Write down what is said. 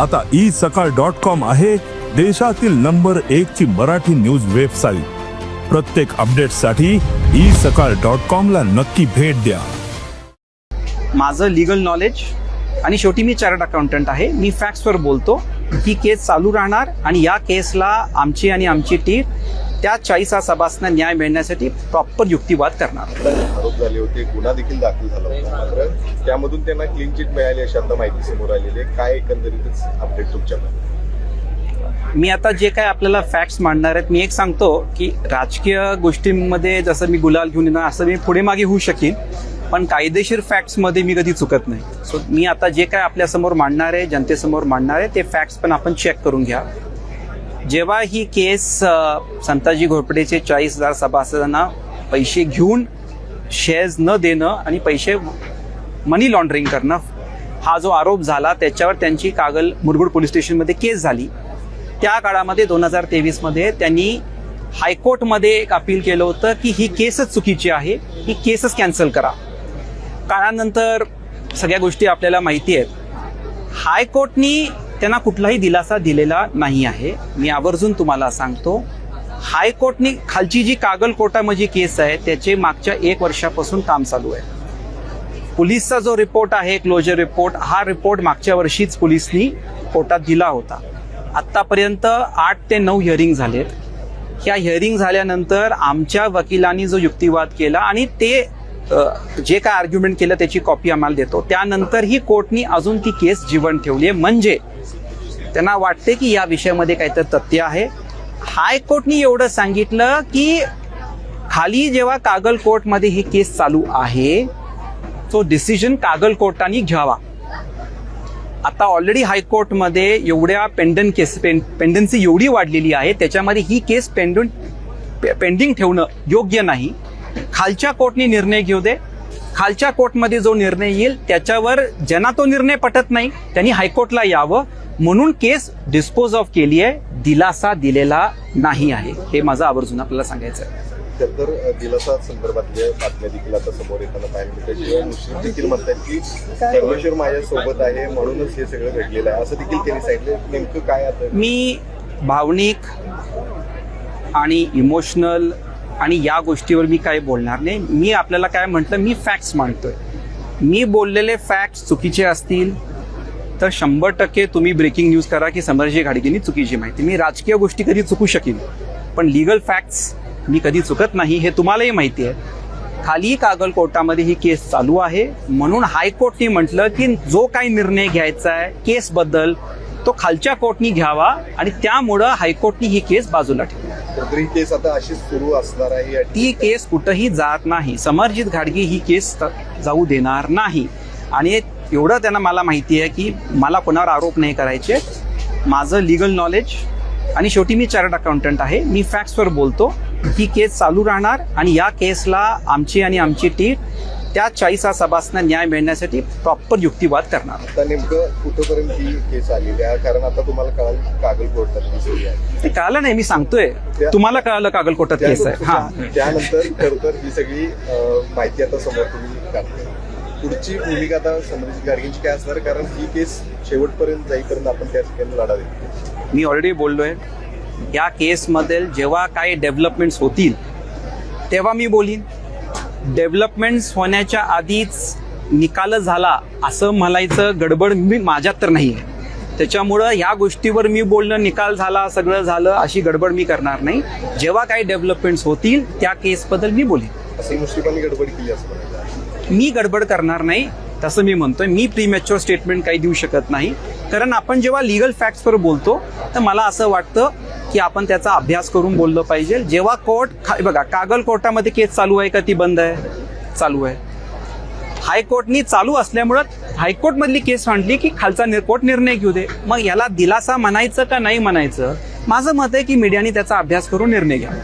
आता ई सकाळ dot com आहे देशातील नंबर एक ची मराठी न्यूज वेबसाईट. प्रत्येक अपडेटसाठी ई सकाळ डॉट कॉम ला नक्की भेट द्या. माझं लिगल नॉलेज आणि शेवटी मी चार्टर्ड अकाउंटंट आहे. मी फॅक्ट्सवर बोलतो. ही केस चालू राहणार आणि या केसला आमची आणि आमची टीम त्या चाळीसा सभासना न्याय मिळण्यासाठी प्रॉपर युक्तिवाद करणार. आरोप झाले होते गुन्हा देखील दाखल झाला होता. मात्र त्यामधून त्यांना क्लीन चिट मिळाली अशी आता माहिती समोर आलेली आहे. काय एकंदरीतच अपडेट तुमच्याकडे मी आता जे काय आपल्याला फॅक्ट्स मांडणार आहेत मी एक सांगतो की राजकीय गोष्टींमध्ये जसं मी गुलाल घेऊन येणार असं मी पुढे मागे होऊ शकेन. पण कायदेशीर फॅक्ट्समध्ये मी कधी चुकत नाही. सो मी आता जे काय आपल्यासमोर मांडणार आहे जनतेसमोर मांडणार आहे ते फॅक्ट्स पण आपण चेक करून घ्या. जेव्हा ही केस संताजी घोरपडेचे चाळीस हजार सभासदांना पैसे घेऊन शेअर्स न देणं आणि पैसे मनी लॉन्ड्रिंग करणं हा जो आरोप झाला त्याच्यावर त्यांची कागल मुरगुड पोलीस स्टेशनमध्ये केस झाली. त्या काळामध्ये दोन हजार तेवीसमध्ये त्यांनी हायकोर्टमध्ये एक अपील केलं होतं की ही केसच चुकीची आहे ही केसच कॅन्सल करा. काळानंतर सगळ्या गोष्टी आपल्याला माहिती आहेत. हायकोर्टनी त्यांना कुठलाही दिलासा दिलेला नाही आहे. मी आवर्जून तुम्हाला सांगतो हायकोर्टनी खालची जी कागल कोर्टामध्ये केस आहे त्याचे मागच्या एक वर्षापासून काम चालू आहे. पोलिसचा जो रिपोर्ट आहे क्लोजर रिपोर्ट हा रिपोर्ट मागच्या वर्षीच पोलिसनी कोर्टात दिला होता. आत्तापर्यंत आठ ते नऊ हिअरिंग झालेत. ह्या हिअरिंग झाल्यानंतर आमच्या वकिलांनी जो युक्तिवाद केला आणि ते जे काय आर्ग्युमेंट केलं त्याची कॉपी आम्हाला देतो. त्यानंतर ही कोर्टनी अजून ती केस जीवन ठेवली आहे. म्हणजे त्यांना वाटते की या विषयामध्ये काहीतरी तथ्य आहे. हायकोर्टनी एवढं सांगितलं की खाली जेव्हा कागल कोर्टमध्ये ही केस चालू आहे तो डिसिजन कागल कोर्टाने घ्यावा. आता ऑलरेडी हायकोर्टमध्ये एवढ्या पेंडन केस पें पेंडन्सी एवढी वाढलेली आहे त्याच्यामध्ये ही केस पेंडून पेंडिंग ठेवणं योग्य नाही. खालच्या कोर्टने निर्णय घेऊ दे. खालच्या कोर्टमध्ये जो निर्णय येईल त्याच्यावर ज्यांना तो निर्णय पटत नाही त्यांनी हायकोर्टला यावं. म्हणून केस डिस्पोज ऑफ केली आहे दिलासा दिलेला नाही आहे. हे माझं आवर्जून आपल्याला सांगायचं आहे. तर दिलासा संदर्भातल्या बातम्या देखील आता समोर येताना पाहायला मिळतात. शिवाय मुश्रीफ देखील म्हणतात की परमेश्वर माझ्या सोबत आहे म्हणूनच हे सगळं घडलेलं आहे. असं देखील त्यांनी सांगितलं. नेमकं काय आता? मी भावनिक आणि इमोशनल आणि या गोष्टीवर मी काही बोलणार नाही. मी आपल्याला काय म्हटलं? मी फॅक्ट्स मांडतोय. मी बोललेले फॅक्ट्स चुकीचे असतील तर शंभर टक्के तुम्ही ब्रेकिंग न्यूज करा की समर्जी घाडगेंनी चुकीची माहिती. मी राजकीय गोष्टी कधी चुकू शकेन. पण लिगल फॅक्ट्स मी कधी चुकत नाही हे तुम्हालाही माहिती आहे. खाली कागल कोर्टामध्ये ही केस चालू आहे. म्हणून हायकोर्टने म्हटलं की जो काही निर्णय घ्यायचा आहे केसबद्दल तो खालच्या कोर्टनी घ्यावा आणि त्यामुळं हायकोर्टनी ही केस बाजूला ठेवली. केस आता अशीच सुरू असणार आहे ती केस कुठंही जात नाही. समर्जित घाडगे ही केस जाऊ देणार नाही. आणि एवढं त्यांना मला माहिती आहे की मला कोणावर आरोप नाही करायचे. माझं लिगल नॉलेज आणि शेवटी मी चार्टर्ड अकाउंटंट आहे. मी फॅक्ट्सवर बोलतो. ही केस चालू राहणार आणि या केसला आमची आणि आमची टीम त्या चाळीसा सभासना न्याय मिळण्यासाठी प्रॉपर युक्तिवाद करणार. आता नेमकं कुठंपर्यंत ही केस आलेली आहे? कारण आता तुम्हाला कळाल कागल कोर्टात ते कळालं नाही मी सांगतोय. तुम्हाला कळालं कागल कोर्टात केस आहे. हा. त्या- त्यानंतर खरं तर ही सगळी माहिती आता समोर तुम्ही पुढची भूमिका आता समृद्धी गाडगेंची काय असणार? कारण ही केस शेवटपर्यंत जाईपर्यंत आपण त्या ठिकाणी लढा देतो मी ऑलरेडी बोललोय या केसमध्ये जेव्हा काही डेव्हलपमेंट्स होतील तेव्हा मी बोलीन. डेव्हलपमेंट्स होण्याच्या आधीच निकाल झाला असं म्हणायचं गडबड मी माझ्यात तर नाही आहे त्याच्यामुळं ह्या गोष्टीवर मी बोलणं निकाल झाला सगळं झालं अशी गडबड मी करणार नाही. जेव्हा काही डेव्हलपमेंट्स होतील त्या केसबद्दल मी बोलेन. असं मुश्रीफांनी गडबड केली असं मी गडबड करणार नाही तसं मी म्हणतोय. मी प्रीमॅच्युअर स्टेटमेंट काही देऊ शकत नाही. कारण आपण जेव्हा लिगल फॅक्ट्सवर बोलतो तर मला असं वाटतं की आपण त्याचा अभ्यास करून बोललं पाहिजे. जेव्हा कोर्ट खा- बघा कागल कोर्टामध्ये केस चालू आहे का? ती बंद आहे. चालू आहे. हायकोर्टनी चालू असल्यामुळं हायकोर्टमधली केस मांडली की खालचा निर- कोर्ट निर्णय घेऊ दे. मग याला दिलासा म्हणायचं का नाही म्हणायचं? माझं मत आहे की मीडियाने त्याचा अभ्यास करून निर्णय घ्यावा